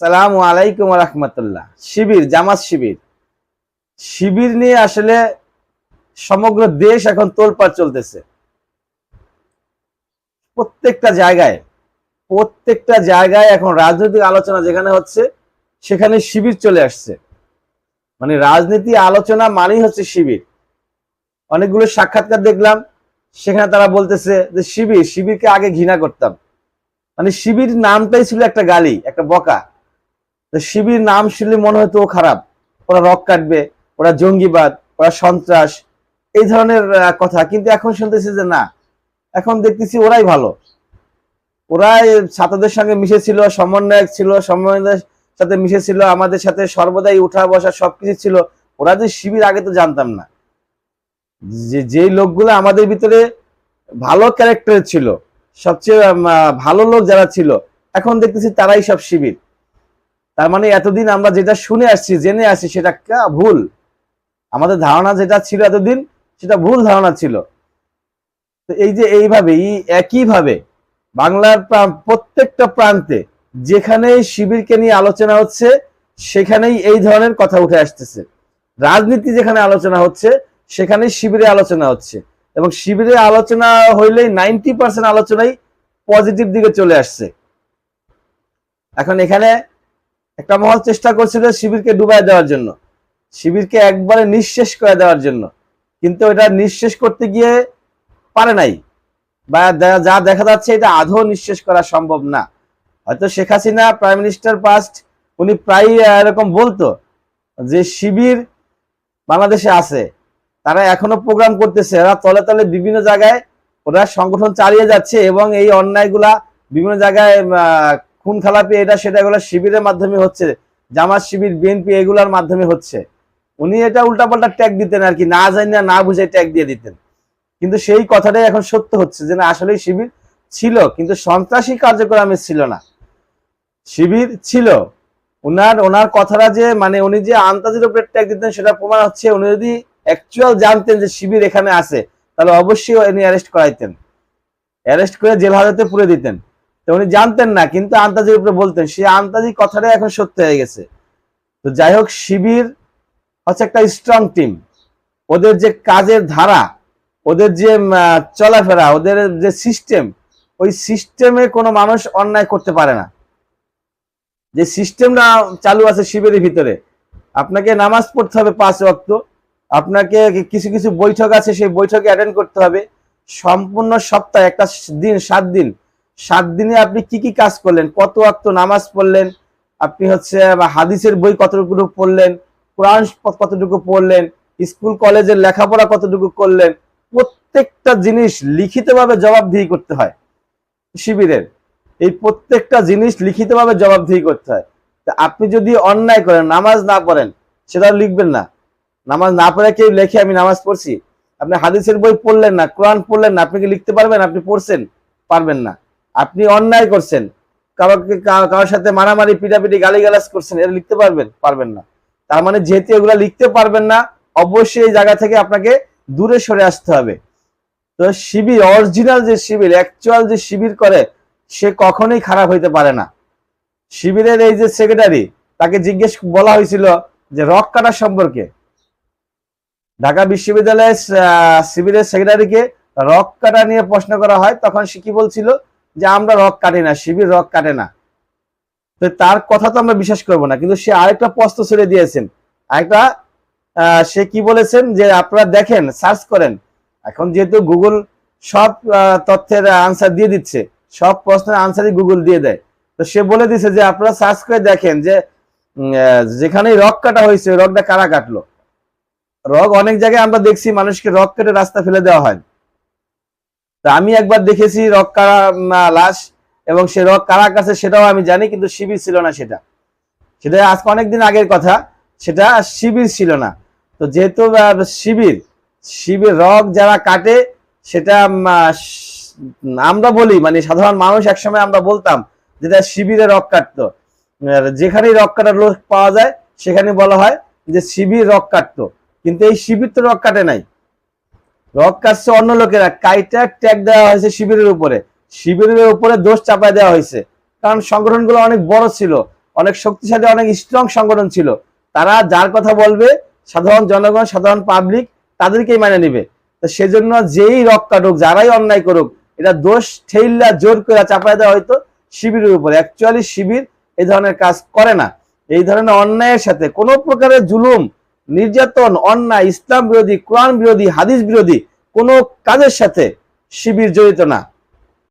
সালাম আলাইকুম রহমতুল্লাহ। শিবির, জামাত শিবির। শিবির নিয়ে আসলে সমগ্র দেশ এখন তোলপাড় চলতেছে। প্রত্যেকটা জায়গায় প্রত্যেকটা জায়গায় এখন রাজনৈতিক আলোচনা যেখানে হচ্ছে, সেখানে শিবির চলে আসছে। মানে রাজনীতি আলোচনা মানেই হচ্ছে শিবির। অনেকগুলো সাক্ষাৎকার দেখলাম, সেখানে তারা বলতেছে যে, শিবির, শিবিরকে আগে ঘৃণা করতাম। মানে শিবির নামটাই ছিল একটা গালি, একটা বকা। তো শিবির নাম শুনলে মনে হতো ও খারাপ। ওরা রক কাটবে, ওরা জঙ্গিবাদ, ওরা সন্ত্রাস, এই ধরনের কথা। কিন্তু এখন শুনতেছি যে না, এখন দেখতেছি ওরাই ভালো। ওরাই ছাত্রদের সঙ্গে মিশেছিল, সমন্বয়ক ছিল সমন্বয়ের সাথে মিশেছিল, আমাদের সাথে সর্বদাই উঠা বসা সবকিছু ছিল। ওরা যে শিবির আগে তো জানতাম না। যে যেই লোকগুলো আমাদের ভিতরে ভালো ক্যারেক্টার ছিল, সবচেয়ে ভালো লোক যারা ছিল, এখন দেখতেছি তারাই সব শিবির। তার মানে এতদিন আমরা যেটা শুনে আসছি, জেনে আসছি, সেটা ভুল? আমাদের ধারণা যেটা ছিল এতদিন, সেটা ভুল ধারণা ছিল। তো এই যে এইভাবে এই একইভাবে বাংলার প্রা- প্রত্যেকটা প্রান্তে যেখানে শিবিরকে নিয়ে আলোচনা হচ্ছে, সেখানেই এই ধরনের কথা উঠে আসতেছে। রাজনীতি যেখানে আলোচনা হচ্ছে, সেখানেই শিবিরে আলোচনা হচ্ছে। এবং শিবিরে আলোচনা হইলেই নাইনটি পার্সেন্ট আলোচনাই পজিটিভ দিকে চলে আসছে। এখন এখানে একটা মহল চেষ্টা করছিল শিবিরকে ডুবাই দেওয়ার জন্য। শিবিরকে একবারে নিঃশেষ করে দেওয়ার জন্য। কিন্তু এটা নিঃশেষ করতে গিয়ে পারে নাই। বা যা দেখা যাচ্ছে এটা আধো নিঃশেষ করা সম্ভব না। হয়তো Sheikh Hasina prime minister past, উনি প্রায় এরকম বলতো যে শিবির বাংলাদেশে আছে। তারা এখনও প্রোগ্রাম করতেছে। এরা তলে তলে বিভিন্ন জায়গায় ওরা সংগঠন চালিয়ে যাচ্ছে এবং এই অন্যায়গুলা বিভিন্ন জায়গায় খুন খালাপি এটা, সেটা এগুলো শিবিরের মাধ্যমে হচ্ছে, জামাত শিবির, বিএনপি এগুলার মাধ্যমে হচ্ছে। উনি এটা উল্টাপাল্টা ট্যাগ দিতেন আর কি, না জানি না বুঝে ট্যাগ দিয়ে দিতেন। কিন্তু সেই কথাটাই এখন সত্য হচ্ছে যে, না, আসলেই শিবির ছিল, কিন্তু সন্ত্রাসী কার্যক্রমে ছিল না। শিবির ছিল। ওনার ওনার কথাটা যে মানে উনি যে আন্তাজের উপরে ট্যাগ দিতেন, সেটা প্রমাণ হচ্ছে, উনি যদি অ্যাকচুয়াল জানতেন যে শিবির এখানে আছে, তাহলে অবশ্যই উনি অ্যারেস্ট করাইতেন। অ্যারেস্ট করে জেল হাজতে পুরে দিতেন। তো উনি জানতেন না, কিন্তু আন্তাজের উপরে বলতেন সেই আন্তাজি কথাটাই এখন সত্য হয়ে গেছে। তো যাই হোক, শিবির হচ্ছে একটা স্ট্রং টিম ওদের যে কাজের ধারা, ওদের যে চলাফেরা, ওদের যে সিস্টেম ওই সিস্টেমে কোনো মানুষ অন্যায় করতে পারে না। যে সিস্টেমটা চালু আছে শিবিরের ভিতরে, আপনাকে নামাজ পড়তে হবে পাঁচ ওয়াক্ত, আপনাকে কিছু কিছু বৈঠক আছে, সেই বৈঠকে অ্যাটেন্ড করতে হবে। সম্পূর্ণ সপ্তাহে, একটা দিন, সাত দিন সাত দিনে আপনি কি কি কাজ করলেন? কত ওয়াক্ত নামাজ পড়লেন? আপনি হচ্ছে হাদিসের বই কতটুকু পড়লেন? কোরআন কতটুকু পড়লেন? স্কুল, কলেজের লেখাপড়া কতটুকু করলেন? প্রত্যেকটা জিনিস লিখিতভাবে জবাবদিহি করতে হয়। শিবিরের। এই প্রত্যেকটা জিনিস লিখিতভাবে জবাবদিহি করতে হয়। তা আপনি যদি অন্যায় করেন, নামাজ না পড়েন, সেটা লিখবেন না। নামাজ না পড়ে কেউ লেখে, আমি নামাজ পড়ছি। আপনি হাদিসের বই পড়লেন না, কোরআন পড়লেন না, আপনি কি লিখতে পারবেন? আপনি পড়ছেন, পারবেন না। আপনি অন্যায় করছেন। কারোকে কারোর সাথে মারামারি, পিটাপিটি, গালিগালাজ করছেন, এটা লিখতে পারবেন পারবেন না। তার মানে যেহেতু এগুলা লিখতে পারবেন না, অবশ্যই এই জায়গা থেকে আপনাকে দূরে সরে আসতে হবে। তো শিবির অরিজিনাল যে শিবির অ্যাকচুয়াল যে শিবির করে, সে কখনোই খারাপ হইতে পারে না। শিবিরের এই যে সেক্রেটারি তাকে জিজ্ঞেস বলা হয়েছিল যে রক কাটা সম্পর্কে। ঢাকা বিশ্ববিদ্যালয়ের শিবিরের সেক্রেটারিকে রক কাটা নিয়ে প্রশ্ন করা হয়, তখন সে কি বলছিল? যে আমরা রক কাটি না, শিবির রক কাটে না। তো তার কথা তো আমরা বিশ্বাস করব না, কিন্তু সে আরেকটা প্রশ্ন ছেড়ে দিয়েছেন। আরেকটা সে কি বলেছেন যে আপনারা দেখেন, সার্চ করেন। এখন যেহেতু গুগল সব তথ্যের আনসার দিয়ে দিচ্ছে, সব প্রশ্নের আনসারই গুগল দিয়ে দেয়। তো সে বলে দিছে যে আপনারা সার্চ করে দেখেন যে যেখানে রক কাটা হয়েছে, রকটা কারা কাটলো? রক অনেক জায়গায় আমরা দেখছি মানুষকে রক কেটে রাস্তা ফেলে দেওয়া হয়। তা আমি একবার দেখেছি রক কারা লাশ, এবং সে রক কারা কাছে সেটাও আমি জানি, কিন্তু শিবির ছিল না সেটা। সেটা আজকে অনেকদিন আগের কথা, সেটা শিবির ছিল না। তো যেহেতু শিবির শিবির রক যারা কাটে, সেটা আমরা বলি মানে সাধারণ মানুষ একসময় আমরা বলতাম যেটা শিবিরে রক কাটতো। আর যেখানেই রক কাটার লোক পাওয়া যায় সেখানে বলা হয় যে শিবির রক কাটতো। কিন্তু এই শিবির তো রক কাটে নাই। রক কাটছে অন্য লোকেরা কাইটা ট্যাগ দেওয়া হয়েছে শিবিরের উপরে। শিবিরের উপরে দোষ চাপায় দেওয়া হয়েছে। কারণ সংগঠনগুলো অনেক বড় ছিল, অনেক শক্তিশালী, অনেক স্ট্রং সংগঠন ছিল। তারা যার কথা বলবে, সাধারণ জনগণ, সাধারণ পাবলিক তাদেরকেই মানে নিবে। তো সেজন্য যেই রক কাটুক, যারাই অন্যায় করুক, এটা দোষ ঠেইল্লা জোর করে চাপায় দেওয়া হয়তো শিবিরের উপরে। অ্যাকচুয়ালি শিবির এই ধরনের কাজ করে না। এই ধরনের অন্যায়ের সাথে কোনো প্রকারের জুলুম নির্যাতন অন্যায় ইসলাম বিরোধী কোরআন বিরোধী হাদিস বিরোধী কোনো কাজের সাথে শিবির জড়িত না।